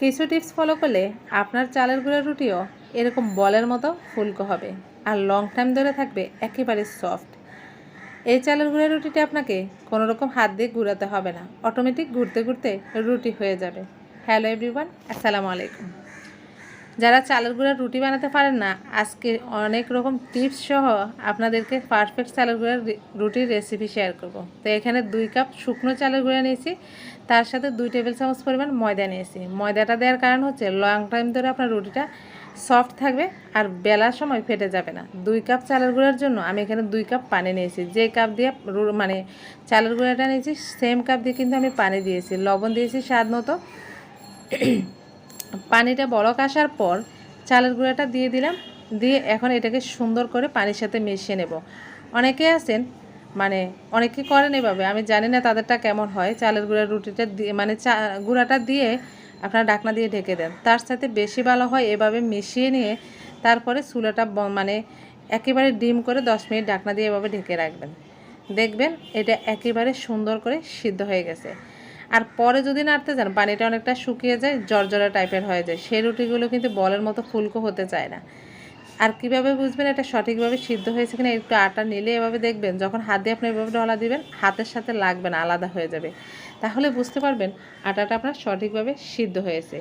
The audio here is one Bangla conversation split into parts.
কিছু টিপস ফলো করলে আপনার চালের গুঁড়ো রুটিও এরকম বলের মতো ফুলকো হবে আর লং টাইম ধরে থাকবে একেবারে সফট এই চালের গুঁড়ো রুটিটা আপনাকে কোনো রকম হাত দিয়ে ঘুরাতে হবে না। অটোমেটিক ঘুরতে ঘুরতে রুটি হয়ে যাবে। হ্যালো এভরিওয়ান আসসালামু আলাইকুম। যারা চালের গুঁড়ার রুটি বানাতে পারেন না, আজকে অনেক রকম টিপস সহ আপনাদেরকে পারফেক্ট চালের গুঁড়ার রুটির রেসিপি শেয়ার করব। তো এখানে দুই কাপ শুকনো চালের গুঁড়া নিয়েছি, তার সাথে দুই টেবিল চামচ পরিমাণ ময়দা নিয়েছি। ময়দাটা দেওয়ার কারণ হচ্ছে লং টাইম ধরে আপনার রুটিটা সফট থাকবে আর বেলার সময় ফেটে যাবে না। দুই কাপ চালের গুঁড়ার জন্য আমি এখানে দুই কাপ পানি নিয়েছি। যে কাপ দিয়ে মানে চালের গুঁড়াটা নিয়েছি সেম কাপ দিয়ে কিন্তু আমি পানি দিয়েছি। লবণ দিয়েছি স্বাদ মতো। পানিটা বড়ক আসার পর চালের গুঁড়াটা দিয়ে দিলাম। দিয়ে এখন এটাকে সুন্দর করে পানির সাথে মিশিয়ে নেব। অনেকে আছেন মানে অনেকে করেন এভাবে, আমি জানি না তাদেরটা কেমন হয়। চালের গুঁড়ার রুটিটা দিয়ে মানে চা, গুঁড়াটা দিয়ে আপনারা ডাকনা দিয়ে ঢেকে দেন। তার সাথে বেশি ভালো হয় এভাবে মিশিয়ে নিয়ে তারপরে চুলাটা মানে একেবারে ডিম করে দশ মিনিট ডাকনা দিয়ে এভাবে ঢেকে রাখবেন। দেখবেন এটা একেবারে সুন্দর করে সিদ্ধ হয়ে গেছে। আর পরে যদি নাড়তে চান, পানিটা অনেকটা শুকিয়ে যায় জর্জরা টাইপের হয়ে যায়। সেই রুটিগুলো কিন্তু বলের মতো ফুলকো হতে চায় না। আর কীভাবে বুঝবেন এটা সঠিকভাবে সিদ্ধ হয়েছে কিনা, একটু আটা নিলে এভাবে দেখবেন, যখন হাত দিয়ে আপনি এভাবে ডলা দিবেন, হাতের সাথে লাগবে না, আলাদা হয়ে যাবে। তাহলে বুঝতে পারবেন আটাটা আপনার সঠিকভাবে সিদ্ধ হয়েছে।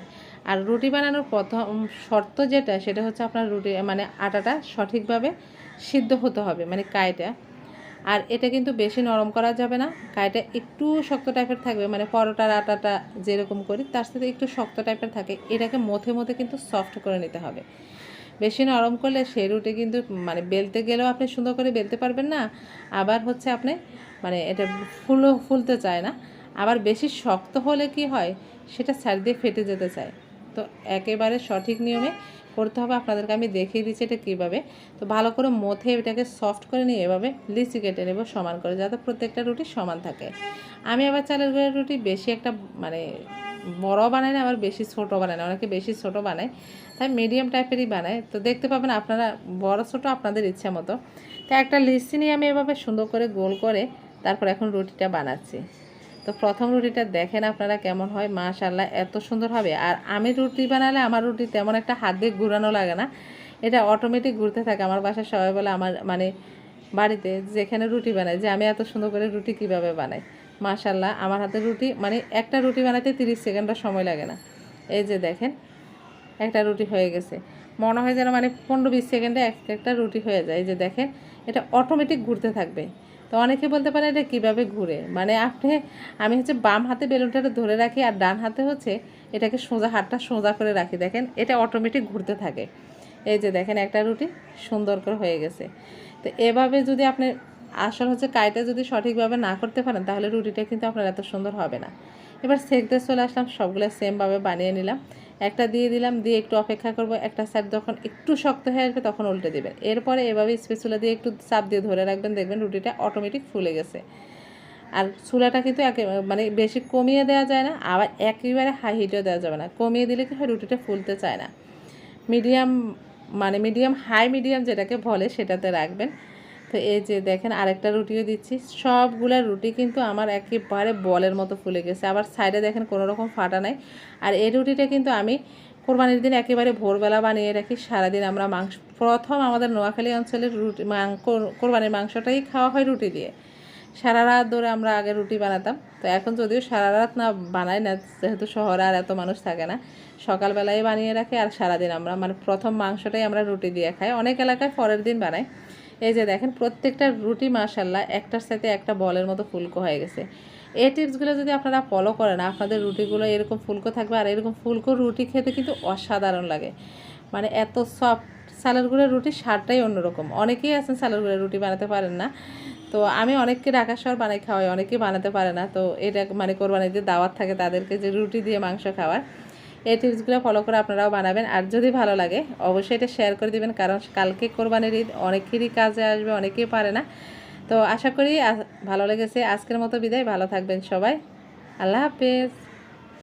আর রুটি বানানোর প্রথম শর্ত যেটা, সেটা হচ্ছে আপনার রুটি মানে আটাটা সঠিকভাবে সিদ্ধ হতে হবে মানে কাইটা আর এটা কিন্তু বেশি নরম করা যাবে না। কাইটা একটু শক্ত টাইপের থাকবে মানে পরোটার আটাটা যেরকম করি, তার সাথে একটু শক্ত টাইপের থাকে। এটাকে মথে মথে কিন্তু সফট করে নিতে হবে। বেশি নরম করলে সেই রুটি কিন্তু মানে বেলতে গেলেও আপনি সুন্দর করে বেলতে পারবেন না। আবার হচ্ছে আপনি মানে এটা ফুলও ফুলতে চায় না। আবার বেশি শক্ত হলে কি হয়, সেটা সাইড দিয়ে ফেটে যেতে চায়। তো একেবারে সঠিক নিয়মে করতে হবে। আপনাদেরকে আমি দেখিয়ে দিচ্ছি এটা কীভাবে। তো ভালো করে মথে এটাকে সফট করে নিয়ে এভাবে লিচি কেটে নেব সমান করে, যাতে প্রত্যেকটা রুটি সমান থাকে। আমি আবার চালের গুঁড়ের রুটি বেশি একটা মানে বড় বানাই না, আবার বেশি ছোট বানাই না, অনেকে বেশি ছোট বানায়, তাই মিডিয়াম টাইপেরই বানায়। তো দেখতে পাবেন আপনারা বড় ছোট আপনাদের ইচ্ছা মতো। তো একটা লিচি নিয়ে আমি এভাবে সুন্দর করে গোল করে তারপর এখন রুটিটা বানাচ্ছি। তো প্রথম রুটিটা দেখেন আপনারা কেমন হয় মাশাল্লাহ এত সুন্দর হবে। আর আমি রুটি বানালে আমার রুটি তেমন একটা হাত দিয়ে ঘুরানো লাগে না। এটা অটোমেটিক ঘুরতে থাকে। আমার বাসায় সবাই বলে আমার মানে বাড়িতে যেখানে রুটি বানাই যে আমি এত সুন্দর করে রুটি কীভাবে বানাই। মাশাল্লাহ আমার হাতে রুটি মানে একটা রুটি বানাতে তিরিশ সেকেন্ডও সময় লাগে না। এই যে দেখেন, একটা রুটি হয়ে গেছে। মনে হয় যেন মানে পনেরো বিশ সেকেন্ডে এক একটা রুটি হয়ে যায়। এই যে দেখেন, এটা অটোমেটিক ঘুরতে থাকবে। তো অনেকে বলতে পারে এটা কীভাবে ঘুরে? মানে আপনি, আমি হচ্ছে বাম হাতে বেলুনটাকে ধরে রাখি আর ডান হাতে হচ্ছে এটাকে সোজা, হাতটা সোজা করে রাখি। দেখেন, এটা অটোমেটিক ঘুরতে থাকে। এই যে দেখেন, একটা রুটি সুন্দর করে হয়ে গেছে। তো এভাবে যদি আপনি আসল হচ্ছে কাইটা যদি সঠিকভাবে না করতে পারেন, তাহলে রুটিটা কিন্তু আপনার এত সুন্দর হবে না। এবার সেকতে চলে আসলাম, সবগুলো সেমভাবে বানিয়ে নিলাম। একটা দিয়ে দিলাম, দিয়ে একটু অপেক্ষা করব। একটা সাইড যখন একটু শক্ত হয়ে আসবে তখন উল্টে দেবেন। এরপরে এভাবে স্পেচুলা দিয়ে একটু চাপ দিয়ে ধরে রাখবেন। দেখবেন রুটিটা অটোমেটিক ফুলে গেছে। আর চুলাটা কিন্তু একে মানে বেশি কমিয়ে দেওয়া যায় না, আবার একেবারে হাই হিটও দেওয়া যাবে না। কমিয়ে দিলে কি হয়, রুটিটা ফুলতে চায় না। মিডিয়াম মানে মিডিয়াম হাই মিডিয়াম যেটাকে বলে সেটাতে রাখবেন। তো এই যে দেখেন আরেকটা রুটিও দিচ্ছি। সবগুলা রুটি কিন্তু আমার একেবারে বলের মতো ফুলে গেছে। আবার সাইডে দেখেন কোনো রকম ফাটা নাই। আর এই রুটিটা কিন্তু আমি কোরবানির দিন একেবারে ভোরবেলা বানিয়ে রাখি। সারাদিন আমরা মাংস, প্রথম আমাদের নোয়াখালী অঞ্চলের রুটি কোরবানির মাংসটাই খাওয়া হয় রুটি দিয়ে। সারা রাত ধরে আমরা আগে রুটি বানাতাম। তো এখন যদিও সারা রাত না বানাই না, যেহেতু শহরে আর এত মানুষ থাকে না সকালবেলায় বানিয়ে রাখে। আর সারাদিন আমরা মানে প্রথম মাংসটাই আমরা রুটি দিয়ে খাই। অনেক এলাকায় পরের দিন বানাই। এই যে দেখেন, প্রত্যেকটা রুটি মাশাল্লাহ একটার সাথে একটা বলের মতো ফুলকো হয়ে গেছে। এই টিপসগুলো যদি আপনারা ফলো করেন, আপনাদের রুটিগুলো এরকম ফুলকো থাকবে আর এরকম ফুলকো রুটি খেতে কিন্তু অসাধারণ লাগে। মানে এত সফট সালের গুঁড়ের রুটি স্বাদটাই অন্যরকম। অনেকেই আছেন সালের গুঁড়ের রুটি বানাতে পারেন না। তো আমি অনেককে ঢাকা শহর বানাই খাওয়াই, অনেকেই বানাতে পারে না। তো এটা মানে কোরবানিতে দাওয়াত থাকে তাদেরকে যে রুটি দিয়ে মাংস খাওয়ার। এই টিপসগুলো ফলো করে আপনারাও বানাবেন। আর যদি ভালো লাগে, অবশ্যই এটা শেয়ার করে দেবেন, কারণ কালকে কোরবানির ঈদ অনেকেরই কাজে আসবে, অনেকেই পারে না। তো আশা করি ভালো লেগেছে। আজকের মতো বিদায়। ভালো থাকবেন সবাই। আল্লাহ হাফেজ।